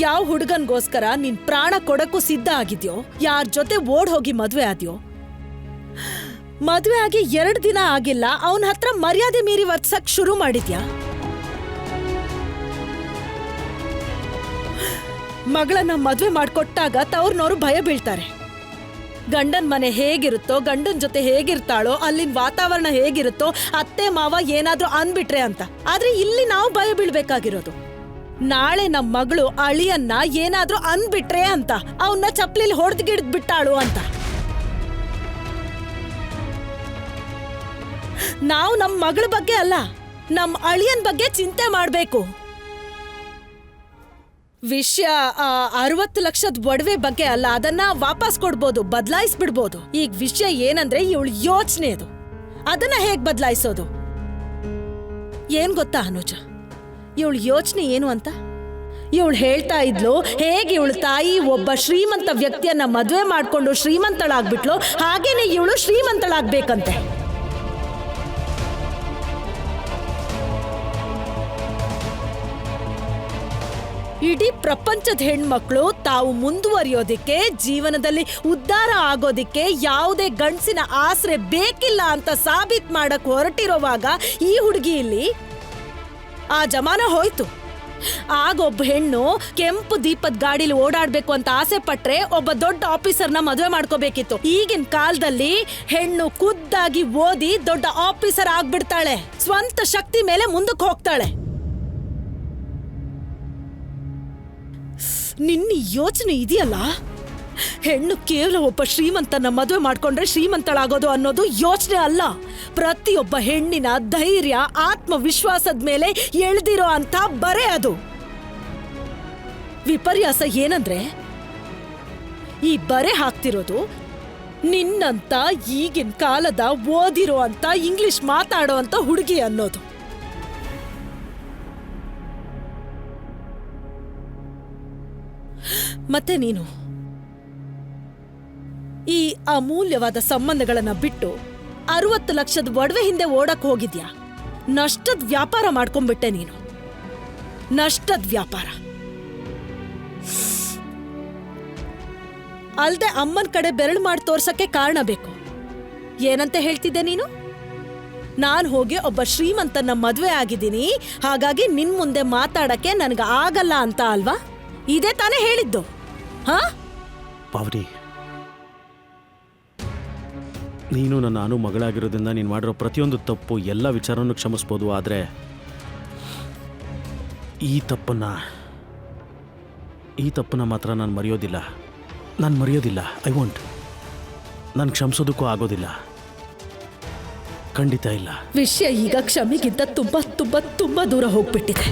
ಯಾವ ಹುಡುಗನ್ಗೋಸ್ಕರ ನಿನ್ ಪ್ರಾಣ ಕೊಡಕ್ಕೂ ಸಿದ್ಧ ಆಗಿದ್ಯೋ? ಯಾರ ಜೊತೆ ಓಡ್ ಹೋಗಿ ಮದ್ವೆ ಆದ್ಯೋ? ಮದ್ವೆ ಆಗಿ ಎರಡ್ ದಿನ ಆಗಿಲ್ಲ, ಅವನ ಹತ್ರ ಮರ್ಯಾದೆ ಮೀರಿ ವರ್ತ್ಸಕ್ ಶುರು ಮಾಡಿದ್ಯಾ? ಮಗಳನ್ನ ಮದ್ವೆ ಮಾಡ್ಕೊಟ್ಟಾಗ ತವ್ರನವ್ರು ಭಯ ಬೀಳ್ತಾರೆ. ಗಂಡನ್ ಮನೆ ಹೇಗಿರುತ್ತೋ, ಗಂಡನ್ ಜೊತೆ ಹೇಗಿರ್ತಾಳೋ, ಅಲ್ಲಿನ ವಾತಾವರಣ ಹೇಗಿರುತ್ತೋ, ಅತ್ತೆ ಮಾವ ಏನಾದ್ರೂ ಅನ್ಬಿಟ್ರೆ ಅಂತ. ಆದ್ರೆ ಇಲ್ಲಿ ನಾವು ಭಯ ಬೀಳ್ಬೇಕಾಗಿರೋದು. ನಾಳೆ ನಮ್ ಮಗಳು ಅಳಿಯನ್ನ ಏನಾದ್ರೂ ಅನ್ಬಿಟ್ರೆ ಅಂತ ಅವನ್ನ ಚಪ್ಲಿಲಿ ಹೊಡೆದ್ ಗಿಡ್ದ್ ಬಿಟ್ಟಾಳು ಅಂತ. ನಾವು ನಮ್ ಮಗಳ ಬಗ್ಗೆ ಅಲ್ಲ, ನಮ್ ಅಳಿಯನ್ ಬಗ್ಗೆ ಚಿಂತೆ ಮಾಡ್ಬೇಕು. ವಿಷಯ ಅರವತ್ತು ಲಕ್ಷದ ಒಡವೆ ಬಗ್ಗೆ ಅಲ್ಲ, ಅದನ್ನ ವಾಪಸ್ ಕೊಡ್ಬೋದು, ಬದಲಾಯಿಸ್ಬಿಡ್ಬೋದು. ಈಗ ವಿಷಯ ಏನಂದ್ರೆ ಇವಳು ಯೋಚನೆ ಅದು. ಅದನ್ನ ಹೇಗ್ ಬದಲಾಯಿಸೋದು? ಏನ್ ಗೊತ್ತಾ ಅನುಜ? ಇವಳು ಯೋಚನೆ ಏನು ಅಂತ? ಇವಳು ಹೇಳ್ತಾ ಇದ್ಲು, ಹೇಗೆ ಇವಳು ತಾಯಿ ಒಬ್ಬ ಶ್ರೀಮಂತ ವ್ಯಕ್ತಿಯನ್ನ ಮದುವೆ ಮಾಡಿಕೊಂಡು ಶ್ರೀಮಂತಳಾಗ್ಬಿಟ್ಲು, ಹಾಗೇನೆ ಇವಳು ಶ್ರೀಮಂತಳಾಗ್ಬೇಕಂತೆ. ಇಡೀ ಪ್ರಪಂಚದ ಹೆಣ್ಮಕ್ಳು ತಾವು ಮುಂದುವರಿಯೋದಿಕ್ಕೆ, ಜೀವನದಲ್ಲಿ ಉದ್ಧಾರ ಆಗೋದಿಕ್ಕೆ ಯಾವುದೇ ಗಂಡಸಿನ ಆಸರೆ ಬೇಕಿಲ್ಲ ಅಂತ ಸಾಬೀತ್ ಮಾಡಕ್ ಹೊರಟಿರೋವಾಗ ಈ ಹುಡುಗಿ ಇಲ್ಲಿ ಆ ಜಮಾನ ಹೋಯ್ತು. ಆಗ ಒಬ್ಬ ಹೆಣ್ಣು ಕೆಂಪು ದೀಪದ ಗಾಡಿಲಿ ಓಡಾಡ್ಬೇಕು ಅಂತ ಆಸೆ ಪಟ್ರೆ ಒಬ್ಬ ದೊಡ್ಡ ಆಫೀಸರ್ನ ಮದುವೆ ಮಾಡ್ಕೋಬೇಕಿತ್ತು. ಈಗಿನ ಕಾಲದಲ್ಲಿ ಹೆಣ್ಣು ಖುದ್ದಾಗಿ ಓದಿ ದೊಡ್ಡ ಆಫೀಸರ್ ಆಗ್ಬಿಡ್ತಾಳೆ. ಸ್ವಂತ ಶಕ್ತಿ ಮೇಲೆ ಮುಂದಕ್ಕೆ ಹೋಗ್ತಾಳೆ. ನಿನ್ನ ಯೋಚನೆ ಇದೆಯಲ್ಲ? ಹೆಣ್ಣು ಕೇವಲ ಒಬ್ಬ ಶ್ರೀಮಂತನ ಮದುವೆ ಮಾಡ್ಕೊಂಡ್ರೆ ಶ್ರೀಮಂತಳಾಗೋದು ಅನ್ನೋದು ಯೋಚನೆ ಅಲ್ಲ. ಪ್ರತಿಯೊಬ್ಬ ಹೆಣ್ಣಿನ ಧೈರ್ಯ, ಆತ್ಮವಿಶ್ವಾಸದ ಮೇಲೆ ಎಳ್ದಿರೋ ಅಂತ ಬರೆ ಅದು. ವಿಪರ್ಯಾಸ ಏನಂದ್ರೆ, ಈ ಬರೆ ಹಾಕ್ತಿರೋದು ನಿನ್ನಂತ ಈಗಿನ ಕಾಲದ ಓದಿರೋ ಅಂತ ಇಂಗ್ಲಿಷ್ ಮಾತಾಡೋ ಅಂತ ಹುಡುಗಿ ಅನ್ನೋದು. ಮತ್ತೆ ನೀನು? ಈ ಅಮೂಲ್ಯವಾದ ಸಂಬಂಧಗಳನ್ನ ಬಿಟ್ಟು ಅರವತ್ತು ಲಕ್ಷದ ಒಡವೆ ಹಿಂದೆ ಓಡಕ್ ಹೋಗಿದ್ಯಾ? ನಷ್ಟದ ವ್ಯಾಪಾರ ಮಾಡ್ಕೊಂಡ್ಬಿಟ್ಟೆ ನೀನು. ನಷ್ಟದ ವ್ಯಾಪಾರ. ಅಲ್ದೆ ಅಮ್ಮನ ಕಡೆ ಬೆರಳು ಮಾಡಿ ತೋರ್ಸಕ್ಕೆ ಕಾರಣ ಬೇಕು. ಏನಂತ ಹೇಳ್ತಿದ್ದೆ ನೀನು? ನಾನು ಹೋಗಿ ಒಬ್ಬ ಶ್ರೀಮಂತನ ಮದುವೆ ಆಗಿದ್ದೀನಿ, ಹಾಗಾಗಿ ನಿನ್ ಮುಂದೆ ಮಾತಾಡಕ್ಕೆ ನನಗೆ ಆಗಲ್ಲ ಅಂತ ಅಲ್ವಾ? ಇದೇ ತಾನೇ ಹೇಳಿದ್ದು. ಹಾ? ನೀನು ನನ್ನ ಅನು ಮಗಳಾಗಿರೋದ್ರಿಂದ ನೀನು ಮಾಡಿರೋ ಪ್ರತಿಯೊಂದು ತಪ್ಪು ಎಲ್ಲ ವಿಚಾರವನ್ನು ಕ್ಷಮಿಸ್ಬೋದು, ಆದರೆ ಈ ತಪ್ಪನ್ನು ಈ ತಪ್ಪನ್ನು ಮಾತ್ರ ನಾನು ಮರೆಯೋದಿಲ್ಲ. ನಾನು ಮರೆಯೋದಿಲ್ಲ. ಐ ವಾಂಟ್ ನಾನು ಕ್ಷಮಿಸೋದಕ್ಕೂ ಆಗೋದಿಲ್ಲ. ಖಂಡಿತ ಇಲ್ಲ. ವಿಷಯ ಈಗ ಕ್ಷಮೆಗಿಂತ ತುಂಬ ತುಂಬ ತುಂಬ ದೂರ ಹೋಗ್ಬಿಟ್ಟಿದೆ.